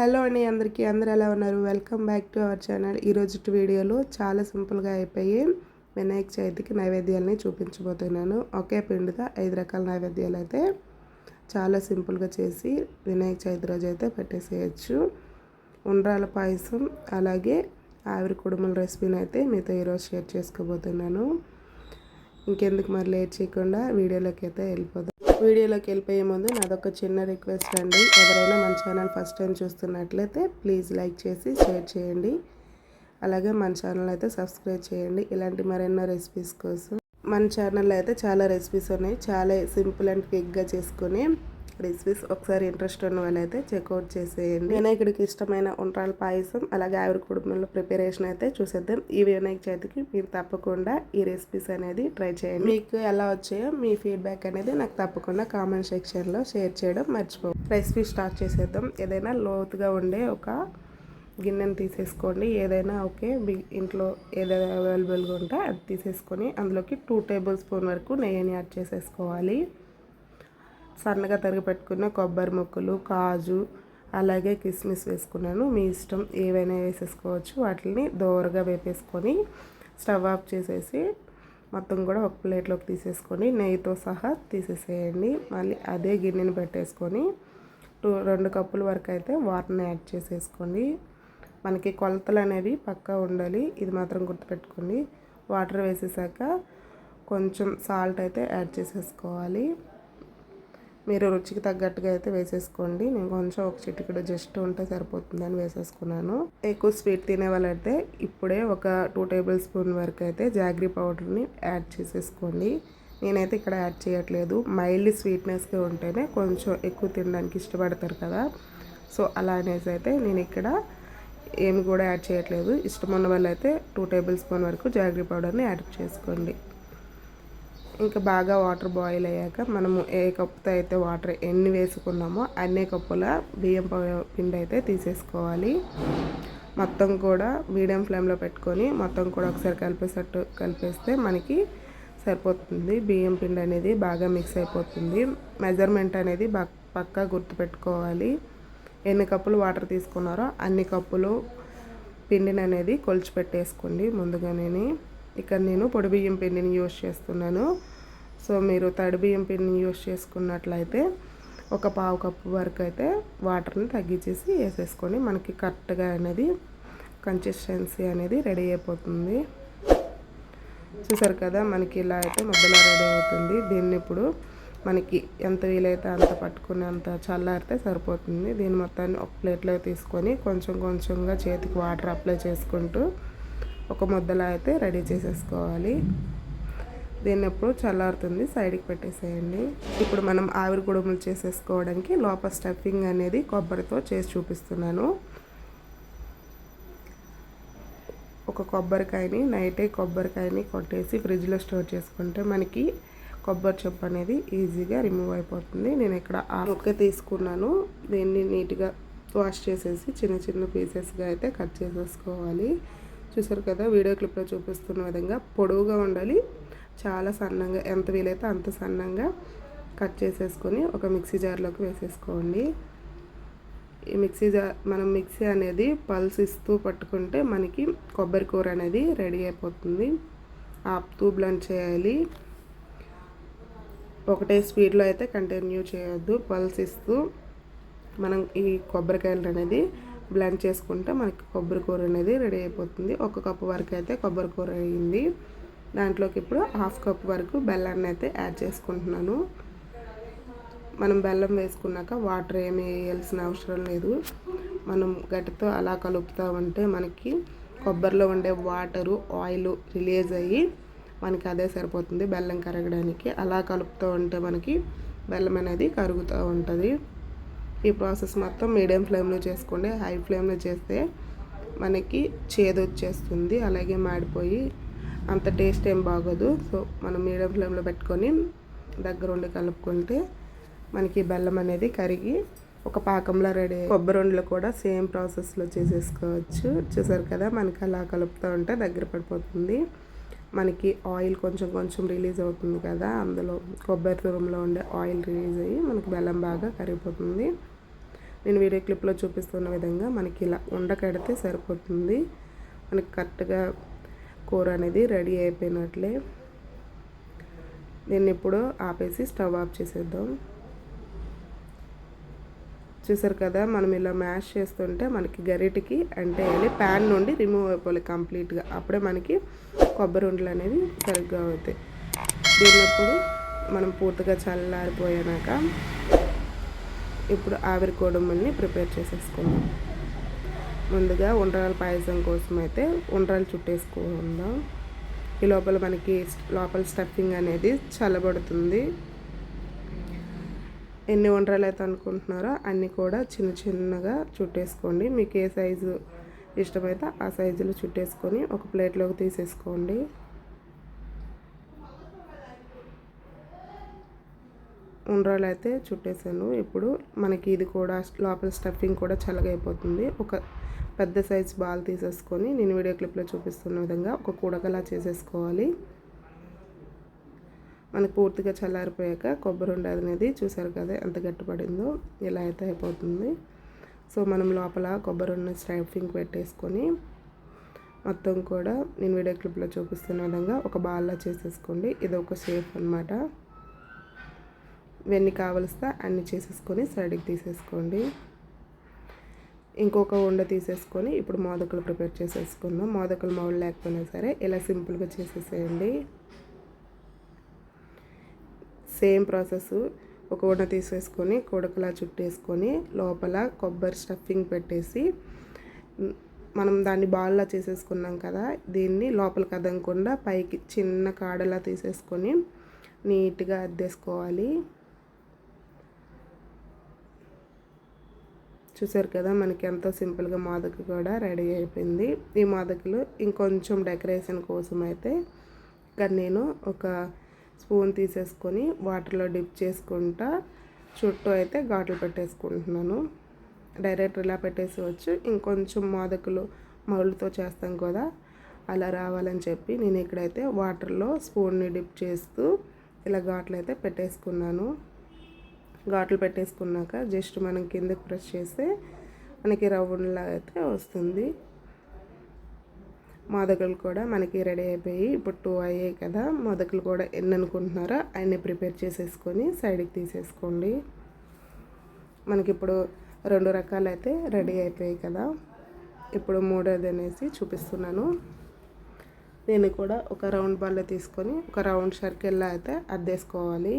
Hello అండి అందరికీ. అందరు ఎలా ఉన్నారు? Welcome back to our channel ఈరోజు వీడియోలో చాలా సింపుల్గా అయిపోయి వినాయక చవితికి నైవేద్యాలని చూపించబోతున్నాను. ఒకే పిండితో ఐదు రకాల నైవేద్యాలు అయితే చాలా సింపుల్గా చేసి వినాయక చవితి రోజు అయితే పెట్టేసేయచ్చు. ఉండ్రాల పాయసం అలాగే ఆవిరి కుడుముల రెసిపీని అయితే మీతో ఈరోజు షేర్ చేసుకోబోతున్నాను. ఇంకెందుకు మరి లేట్ చేయకుండా వీడియోలోకి అయితే వెళ్ళిపోదాం. వీడియోలోకి వెళ్ళిపోయే ముందు నాదొక చిన్న రిక్వెస్ట్ అండి. ఎవరైనా మన ఛానల్ ఫస్ట్ టైం చూస్తున్నట్లయితే ప్లీజ్ లైక్ చేసి షేర్ చేయండి. అలాగే మన ఛానల్ అయితే సబ్స్క్రైబ్ చేయండి. ఇలాంటి మరెన్నో రెసిపీస్ కోసం మన ఛానల్లో అయితే చాలా రెసిపీస్ ఉన్నాయి. చాలా సింపుల్ అండ్ క్విక్గా చేసుకొని రెసిపీస్ ఒకసారి ఇంట్రెస్ట్ ఉన్న వాళ్ళైతే చెక్అవుట్ చేసేయండి. వినాయకుడికి ఇష్టమైన ఉండ్రాల పాయసం అలాగే ఆవిరి కుటుంబంలో ప్రిపరేషన్ అయితే చూసేద్దాం. ఈ వినాయక చవితికి మీరు తప్పకుండా ఈ రెసిపీస్ అనేది ట్రై చేయండి. మీకు ఎలా వచ్చాయో మీ ఫీడ్బ్యాక్ అనేది నాకు తప్పకుండా కామెంట్ సెక్షన్లో షేర్ చేయడం మర్చిపో. రెసిపీ స్టార్ట్ చేసేద్దాం. ఏదైనా లోతుగా ఉండే ఒక గిన్నెను తీసేసుకోండి. ఏదైనా ఓకే ఇంట్లో ఏదైనా అవైలబుల్గా ఉంటే అది తీసేసుకొని అందులోకి టూ టేబుల్ స్పూన్ వరకు నెయ్యిని యాడ్ చేసేసుకోవాలి. సన్నగా తరిగి పెట్టుకున్న కొబ్బరి ముక్కలు కాజు అలాగే కిస్మిస్ వేసుకున్నాను. మీ ఇష్టం ఏవైనా వేసేసుకోవచ్చు. వాటిని దోరగా వేపేసుకొని స్టవ్ ఆఫ్ చేసేసి మొత్తం కూడా ఒక ప్లేట్లోకి తీసేసుకొని నెయ్యితో సహా తీసేసేయండి. మళ్ళీ అదే గిన్నెని పెట్టేసుకొని టూ రెండు కప్పుల వరకు అయితే వాటర్ని యాడ్ చేసేసుకోండి. మనకి కొలతలు అనేవి పక్కా ఉండాలి. ఇది మాత్రం గుర్తుపెట్టుకోండి. వాటర్ వేసేసాక కొంచెం సాల్ట్ అయితే యాడ్ చేసేసుకోవాలి. మీరు రుచికి తగ్గట్టుగా అయితే వేసేసుకోండి. నేను కొంచెం ఒక చిటికెడు జస్ట్ ఉంటే సరిపోతుందని వేసేసుకున్నాను. ఎక్కువ స్వీట్ తినే వాళ్ళైతే ఇప్పుడే ఒక టూ టేబుల్ స్పూన్ వరకు అయితే జాగ్రీ పౌడర్ని యాడ్ చేసేసుకోండి. నేనైతే ఇక్కడ యాడ్ చేయట్లేదు. మైల్డ్ స్వీట్నెస్గా ఉంటేనే కొంచెం ఎక్కువ తినడానికి ఇష్టపడతారు కదా. సో అలా అనేసి అయితే నేను ఇక్కడ ఏమి కూడా యాడ్ చేయట్లేదు. ఇష్టం ఉన్న వాళ్ళు అయితే టూ టేబుల్ స్పూన్ వరకు జాగ్రీ పౌడర్ని యాడ్ చేసుకోండి. ఇంకా బాగా వాటర్ బాయిల్ అయ్యాక మనము ఏ కప్పుతో అయితే వాటర్ ఎన్ని వేసుకున్నామో అన్ని కప్పుల బియ్యం పిండి అయితే తీసేసుకోవాలి. మొత్తం కూడా మీడియం ఫ్లేమ్లో పెట్టుకొని మొత్తం కూడా ఒకసారి కలిపేసట్టు కలిపేస్తే మనకి సరిపోతుంది. బియ్యం పిండి అనేది బాగా మిక్స్ అయిపోతుంది. మెజర్మెంట్ అనేది పక్కా గుర్తుపెట్టుకోవాలి. ఎన్ని కప్పులు వాటర్ తీసుకున్నారో అన్ని కప్పులు పిండిని అనేది కొలిచి పెట్టేసుకోండి ముందుగానే ఇక్కడ నేను పొడి బియ్యం పిండిని యూజ్ చేస్తున్నాను. సో మీరు తడి బియ్యం పిండిని యూజ్ చేసుకున్నట్లయితే ఒక పావు కప్పు వరకు అయితే వాటర్ని తగ్గించేసి వేసేసుకొని మనకి కరెక్ట్గా అనేది కన్సిస్టెన్సీ అనేది రెడీ అయిపోతుంది. చూసారు కదా మనకి ఇలా అయితే ముద్దలా రెడీ అవుతుంది. దీన్ని ఇప్పుడు మనకి ఎంత వీలైతే అంత పట్టుకుని అంత చల్లారితే సరిపోతుంది. దీన్ని మొత్తాన్ని ఒక ప్లేట్లో తీసుకొని కొంచెం కొంచెంగా చేతికి వాటర్ అప్లై చేసుకుంటూ ఒక ముద్దలా అయితే రెడీ చేసేసుకోవాలి. దీన్ని ఎప్పుడు చల్లారుతుంది సైడ్కి పెట్టేసేయండి. ఇప్పుడు మనం ఆవిరి కుడుములు చేసేసుకోవడానికి లోపల స్టఫింగ్ అనేది కొబ్బరితో చేసి చూపిస్తున్నాను. ఒక కొబ్బరికాయని నైటే కొబ్బరికాయని కొట్టేసి ఫ్రిడ్జ్లో స్టోర్ చేసుకుంటే మనకి కొబ్బరి చెప్పు అనేది ఈజీగా రిమూవ్ అయిపోతుంది. నేను ఇక్కడ ఆ తీసుకున్నాను. దీన్ని నీట్గా వాష్ చేసేసి చిన్న చిన్న పీసెస్గా అయితే కట్ చేసేసుకోవాలి. చూసారు కదా వీడియో క్లిప్లో చూపిస్తున్న విధంగా పొడవుగా ఉండాలి. చాలా సన్నంగా ఎంత వీలైతే అంత సన్నంగా కట్ చేసేసుకొని ఒక మిక్సీ జార్లోకి వేసేసుకోండి. ఈ మిక్సీ జార్ మనం మిక్సీ అనేది పల్స్ ఇస్తూ పట్టుకుంటే మనకి కొబ్బరి కూర అనేది రెడీ అయిపోతుంది. ఆపుతూ బ్లెండ్ చేయాలి. ఒకటే స్పీడ్లో అయితే కంటిన్యూ చేయొద్దు. పల్స్ ఇస్తూ మనం ఈ కొబ్బరికాయలు అనేది బ్లెండ్ చేసుకుంటే మనకి కొబ్బరి కూర అనేది రెడీ అయిపోతుంది. ఒక కప్పు వరకు అయితే కొబ్బరి కూర అయ్యింది దాంట్లోకి ఇప్పుడు హాఫ్ కప్ వరకు బెల్లాన్ని అయితే యాడ్ చేసుకుంటున్నాను. మనం బెల్లం వేసుకున్నాక వాటర్ ఏమి వేయాల్సిన అవసరం లేదు. మనం గట్టితో అలా కలుపుతూ ఉంటే మనకి కొబ్బరిలో ఉండే వాటరు ఆయిల్ రిలీజ్ అయ్యి మనకి అదే సరిపోతుంది బెల్లం కరగడానికి. అలా కలుపుతూ ఉంటే మనకి బెల్లం అనేది కరుగుతూ ఉంటుంది. ఈ ప్రాసెస్ మొత్తం మీడియం ఫ్లేమ్లో చేసుకోండి. హై ఫ్లేమ్లో చేస్తే మనకి చేదు వచ్చేస్తుంది. అలాగే మాడిపోయి అంత టేస్ట్ ఏం బాగోదు. సో మనం మీడియం ఫ్లేమ్లో పెట్టుకొని దగ్గర ఉండి కలుపుకుంటే మనకి బెల్లం అనేది కరిగి ఒక పాకంలో రెడీ కొబ్బరి ఉండలు కూడా సేమ్ ప్రాసెస్లో చేసేసుకోవచ్చు. చూసారు కదా మనకి అలా కలుపుతూ ఉంటే దగ్గర పడిపోతుంది. మనకి ఆయిల్ కొంచెం కొంచెం రిలీజ్ అవుతుంది కదా అందులో కొబ్బరి తురంలో ఉండే ఆయిల్ రిలీజ్ అయ్యి మనకి బెల్లం బాగా కరిగిపోతుంది. నేను వీడియో క్లిప్లో చూపిస్తున్న విధంగా మనకి ఇలా ఉండకడితే సరిపోతుంది. మనకి కరెక్ట్గా కూర అనేది రెడీ అయిపోయినట్లే. దీన్ని ఇప్పుడు ఆపేసి స్టవ్ ఆఫ్ చేసేద్దాం. చూసారు కదా మనం ఇలా మ్యాష్ చేస్తుంటే మనకి గరిటికి అంటే ప్యాన్ నుండి రిమూవ్ అయిపోవాలి కంప్లీట్గా. అప్పుడే మనకి కొబ్బరి ఉండలు అనేవి సరిగ్గా అవుతాయి. దీన్నప్పుడు మనం పూర్తిగా చల్లారిపోయాక ఇప్పుడు ఆవిరి కోడమ్మల్ని ప్రిపేర్ చేసేసుకుందాం. ముందుగా ఉండ్రాల పాయసం కోసం అయితే ఉండ్రాలు చుట్టేసుకుందాం. ఈ లోపల మనకి లోపల స్టఫింగ్ అనేది చల్లబడుతుంది. ఎన్ని ఉండ్రాలు అయితే అనుకుంటున్నారో అన్నీ కూడా చిన్న చిన్నగా చుట్టేసుకోండి. మీకు ఏ సైజు ఇష్టమైతే ఆ సైజులో చుట్టేసుకొని ఒక ప్లేట్లోకి తీసేసుకోండి. ఉండ్రాలు అయితే చుట్టేసాను. ఇప్పుడు మనకి ఇది కూడా లోపల స్టఫింగ్ కూడా చల్లగా అయిపోతుంది. ఒక పెద్ద సైజ్ బాల్ తీసేసుకొని నేను వీడియో క్లిప్లో చూపిస్తున్న విధంగా ఒక కూడకలా చేసేసుకోవాలి. మనకు పూర్తిగా చల్లారిపోయాక కొబ్బరి ఉండ అనేది చూసారు కదా ఎంత గట్టిపడిందో ఇలా అయితే అయిపోతుంది. సో మనం లోపల కొబ్బరి ఉన్న స్టైఫింగ్ పెట్టేసుకొని మొత్తం కూడా నేను వీడియో క్లిప్లో చూపిస్తున్న విధంగా ఒక బాల్లా చేసేసుకోండి. ఇది ఒక షేప్ అనమాట ఇవన్నీ కావలిస్తే అన్నీ చేసేసుకొని సైడ్కి తీసేసుకోండి. ఇంకొక ఉండ తీసేసుకొని ఇప్పుడు మోదకులు ప్రిపేర్ చేసేసుకుందాం. మోదకులు మౌళ్ళు లేకపోయినా సరే ఇలా సింపుల్గా చేసేసేయండి. సేమ్ ప్రాసెస్ ఒక ఉండ తీసేసుకొని కొడకలా చుట్టేసుకొని లోపల కొబ్బరి స్టఫింగ్ పెట్టేసి మనం దాన్ని బాల్లా చేసేసుకున్నాం కదా దీన్ని లోపలికి అదనకుండా పైకి చిన్న కాడలా తీసేసుకొని నీట్గా అద్దేసుకోవాలి. చూసారు కదా మనకి ఎంతో సింపుల్గా మాదకు కూడా రెడీ అయిపోయింది. ఈ మాదకులు ఇంకొంచెం డెకరేషన్ కోసం అయితే ఇక్కడ నేను ఒక స్పూన్ తీసేసుకొని వాటర్లో డిప్ చేసుకుంటా. చుట్టూ అయితే ఘాట్లు పెట్టేసుకుంటున్నాను. డైరెక్ట్ ఇలా పెట్టేసేవచ్చు ఇంకొంచెం మోదకులు మౌళ్ళతో చేస్తాం కదా అలా రావాలని చెప్పి నేను ఇక్కడైతే వాటర్లో స్పూన్ని డిప్ చేస్తూ ఇలా ఘాట్లు అయితే పెట్టేసుకున్నాను. ఘాట్లు పెట్టేసుకున్నాక జస్ట్ మనం కిందకి ప్రెస్ చేస్తే మనకి రవ్వులా అయితే వస్తుంది. మోదకులు కూడా మనకి రెడీ అయిపోయి ఇప్పుడు టూ అయ్యాయి కదా మోదకలు కూడా ఎన్ని అనుకుంటున్నారో అన్నీ ప్రిపేర్ చేసేసుకొని సైడ్కి తీసేసుకోండి. మనకి ఇప్పుడు రెండు రకాలు అయితే రెడీ అయిపోయాయి కదా. ఇప్పుడు మూడోది అనేసి చూపిస్తున్నాను. దీన్ని కూడా ఒక రౌండ్ బాల్ తీసుకొని ఒక రౌండ్ సర్కిల్లో అయితే అద్దేసుకోవాలి.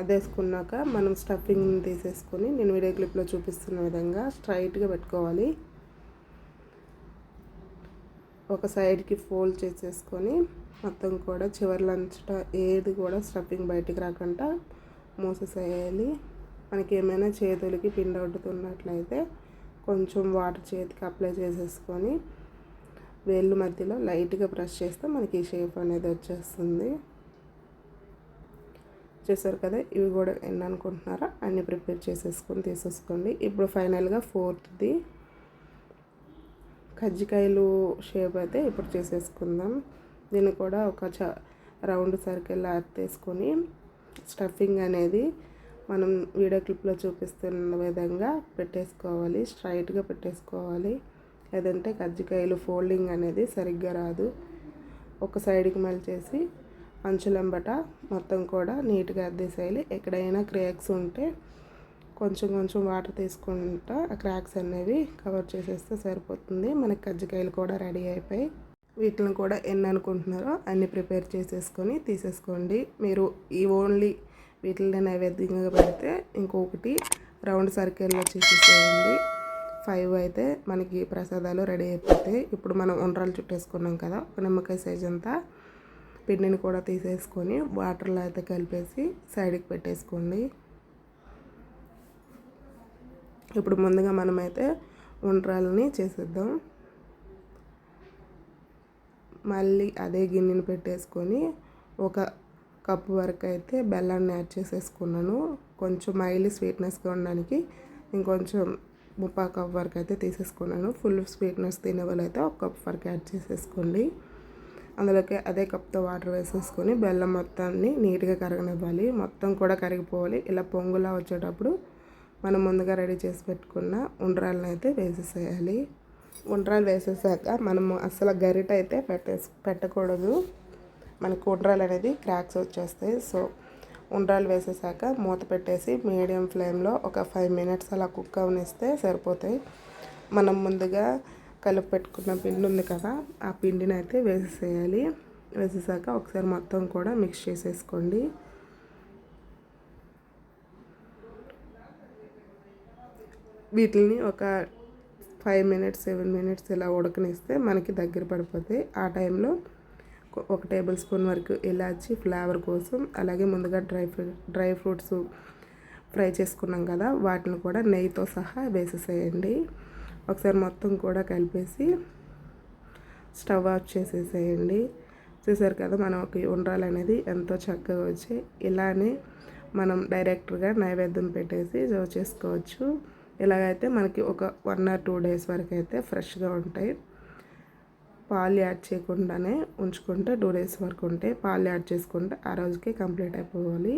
అద్దేసుకున్నాక మనం స్టఫింగ్ తీసేసుకొని నేను వీడియో క్లిప్లో చూపిస్తున్న విధంగా స్ట్రైట్గా పెట్టుకోవాలి. ఒక సైడ్కి ఫోల్డ్ చేసేసుకొని మొత్తం కూడా చివరిలంచట ఏది కూడా స్టఫింగ్ బయటికి రాకుండా మూసేసేయాలి. మనకి ఏమైనా చేతులకి పిండి అడ్డుతున్నట్లయితే కొంచెం వాటర్ చేతికి అప్లై చేసేసుకొని వేళ్ళు మధ్యలో లైట్గా బ్రష్ చేస్తే మనకి ఈ షేప్ అనేది వచ్చేస్తుంది. చేశారు కదా ఇవి కూడా ఎన్ని అనుకుంటున్నారా అన్నీ ప్రిపేర్ చేసేసుకొని తీసేసుకోండి. ఇప్పుడు ఫైనల్గా ఫోర్త్ది కజ్జికాయలు షేప్ అయితే ఇప్పుడు చేసేసుకుందాం. దీన్ని కూడా ఒక చ రౌండ్ సర్కిల్ అత్తేసుకొని స్టఫింగ్ అనేది మనం వీడియో క్లిప్లో చూపిస్తున్న విధంగా పెట్టేసుకోవాలి. స్ట్రైట్గా పెట్టేసుకోవాలి. లేదంటే కజ్జికాయలు ఫోల్డింగ్ అనేది సరిగ్గా రాదు. ఒక సైడ్కి మళ్ళీ చేసి అంచులంబట మొత్తం కూడా నీట్గా అద్దేసేయాలి. ఎక్కడైనా క్రాక్స్ ఉంటే కొంచెం కొంచెం వాటర్ తీసుకుంటా ఆ క్రాక్స్ అనేవి కవర్ చేసేస్తే సరిపోతుంది. మనకి కజ్జికాయలు కూడా రెడీ అయిపోయి వీటిని కూడా ఎన్ని అనుకుంటున్నారో అన్ని ప్రిపేర్ చేసేసుకొని తీసేసుకోండి. మీరు ఈ ఓన్లీ వీటిని నైవేద్యంగా పెడితే ఇంకొకటి రౌండ్ సర్కిల్లో చేసేసేయండి. ఫైవ్ అయితే మనకి ప్రసాదాలు రెడీ అయిపోతాయి. ఇప్పుడు మనం ఉండ్రాలు చుట్టేసుకున్నాం కదా ఒక నిమ్మకాయ సైజ్ అంతా పిండిని కూడా తీసేసుకొని వాటర్లో అయితే కలిపేసి సైడ్కి పెట్టేసుకోండి. ఇప్పుడు ముందుగా మనమైతే ఉండ్రాలని చేసేద్దాం. మళ్ళీ అదే గిన్నెని పెట్టేసుకొని ఒక కప్పు వరకు అయితే బెల్లాన్ని యాడ్ చేసేసుకున్నాను. కొంచెం మైలీ స్వీట్నెస్గా ఉండడానికి ఇంకొంచెం ముప్పా కప్ వరకు అయితే తీసేసుకున్నాను. ఫుల్ స్వీట్నెస్ తినే అయితే ఒక కప్ వరకు యాడ్ చేసేసుకోండి. అందులోకి అదే కప్తో వాటర్ వేసేసుకొని బెల్లం మొత్తాన్ని నీట్గా కరగనివ్వాలి. మొత్తం కూడా కరిగిపోవాలి. ఇలా పొంగులా వచ్చేటప్పుడు మనం ముందుగా రెడీ చేసి పెట్టుకున్న ఉండ్రాలను అయితే వేసేసేయాలి. ఉండ్రాలు వేసేసాక మనము అసలు గరిట అయితే పెట్టేసి పెట్టకూడదు. మనకు ఉండ్రాలు అనేది క్రాక్స్ వచ్చేస్తాయి. సో ఉండ్రాలు వేసేసాక మూత పెట్టేసి మీడియం ఫ్లేమ్లో ఒక ఫైవ్ మినిట్స్ అలా కుక్ అవనిస్తే సరిపోతాయి. మనం ముందుగా కలిపి పెట్టుకున్న పిండి ఉంది కదా ఆ పిండిని అయితే వేసేసేయాలి. వేసేసాక ఒకసారి మొత్తం కూడా మిక్స్ చేసేసుకోండి. వీటిని ఒక ఫైవ్ మినిట్స్ సెవెన్ మినిట్స్ ఇలా ఉడకనిస్తే మనకి దగ్గర పడిపోతాయి ఆ టైంలో ఒక టేబుల్ స్పూన్ వరకు ఇలాచి ఫ్లేవర్ కోసం అలాగే ముందుగా dry fruit dry fruits fry చేసుకున్నాం కదా వాటిని కూడా నెయ్యితో సహా వేసేసేయండి. ఒకసారి మొత్తం కూడా కలిపేసి స్టవ్ ఆఫ్ చేసేసేయండి. చూసారు కదా మనకి ఉండ్రాలు అనేది ఎంతో చక్కగా వచ్చి ఇలానే మనం డైరెక్ట్గా నైవేద్యం పెట్టేసి జో చేసుకోవచ్చు. ఇలాగైతే మనకి ఒక వన్ ఆర్ టూ డేస్ వరకు అయితే ఫ్రెష్గా ఉంటాయి. పాలు యాడ్ చేయకుండానే ఉంచుకుంటే టూ డేస్ వరకు ఉంటాయి. పాలు యాడ్ చేసుకుంటే ఆ రోజుకి కంప్లీట్ అయిపోవాలి.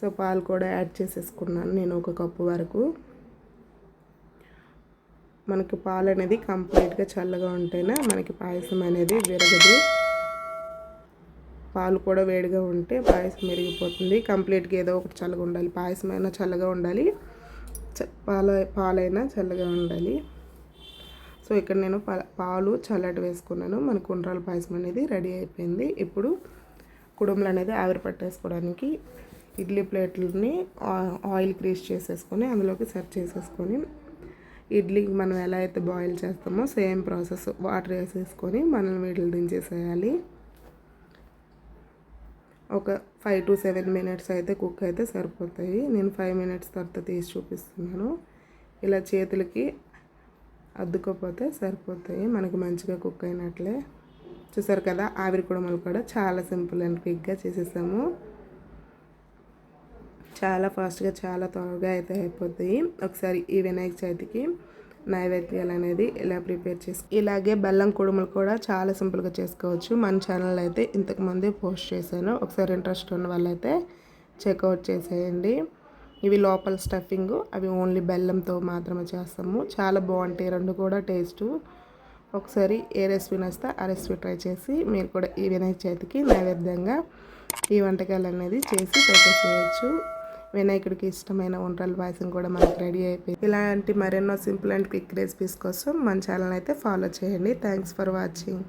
సో పాలు కూడా యాడ్ చేసేసుకున్నాను నేను ఒక కప్పు వరకు. మనకి పాలు అనేది కంప్లీట్గా చల్లగా ఉంటేనే మనకి పాయసం అనేది విరగదు. పాలు కూడా వేడిగా ఉంటే పాయసం మెరిగిపోతుంది కంప్లీట్గా ఏదో ఒకటి చల్లగా ఉండాలి. పాయసం అయినా చల్లగా ఉండాలి. పాల పాలైనా చల్లగా ఉండాలి. సో ఇక్కడ నేను పాలు చల్లటి వేసుకున్నాను. మన కుండ్రాల పాయసం అనేది రెడీ అయిపోయింది. ఇప్పుడు కుడుములు అనేది ఆవిరి పట్టేసుకోవడానికి ఇడ్లీ ప్లేట్లని ఆయిల్ క్రీస్ చేసేసుకొని అందులోకి సెట్ చేసేసుకొని ఇడ్లీకి మనం ఎలా అయితే బాయిల్ చేస్తామో సేమ్ ప్రాసెస్ వాటర్ వేసేసుకొని మనం వీటిని దించేసేయాలి. ఒక ఫైవ్ టు సెవెన్ మినిట్స్ అయితే కుక్ అయితే సరిపోతాయి. నేను ఫైవ్ మినిట్స్ తర్వాత తీసి చూపిస్తున్నాను. ఇలా చేతులకి అద్దుకోపోతే సరిపోతాయి. మనకి మంచిగా కుక్ అయినట్లే. చూసారు కదా ఆవిరి కూడా కూడా చాలా సింపుల్ అండ్ క్విక్గా చేసేసాము. చాలా ఫాస్ట్గా చాలా త్వరగా అయితే అయిపోతాయి ఒకసారి ఈ వినాయక చవితికి నైవేద్యాలు అనేది ఇలా ప్రిపేర్ చేసి ఇలాగే బెల్లం కుడుములు కూడా చాలా సింపుల్గా చేసుకోవచ్చు. మన ఛానల్ అయితే ఇంతకుముందే పోస్ట్ చేశాను. ఒకసారి ఇంట్రెస్ట్ ఉన్న వాళ్ళైతే చెక్అవుట్ చేసేయండి. ఇవి లోపల స్టఫింగ్ అవి ఓన్లీ బెల్లంతో మాత్రమే చేస్తాము. చాలా బాగుంటాయి. రెండు కూడా టేస్టు. ఒకసారి ఏ రెసిపీ నచ్చితే ఆ రెసిపీ ట్రై చేసి మీరు కూడా ఈ వినాయక చవితికి నైవేద్యంగా ఈ వంటకాలు అనేది చేసి పెట్టేసేయచ్చు. వినాయకుడికి ఇష్టమైన వంటల పాయసం కూడా మనకు రెడీ అయిపోయింది. ఇలాంటి మరెన్నో సింపుల్ అండ్ క్విక్ రెసిపీస్ కోసం మన ఛానల్ అయితే ఫాలో చేయండి. Thanks for watching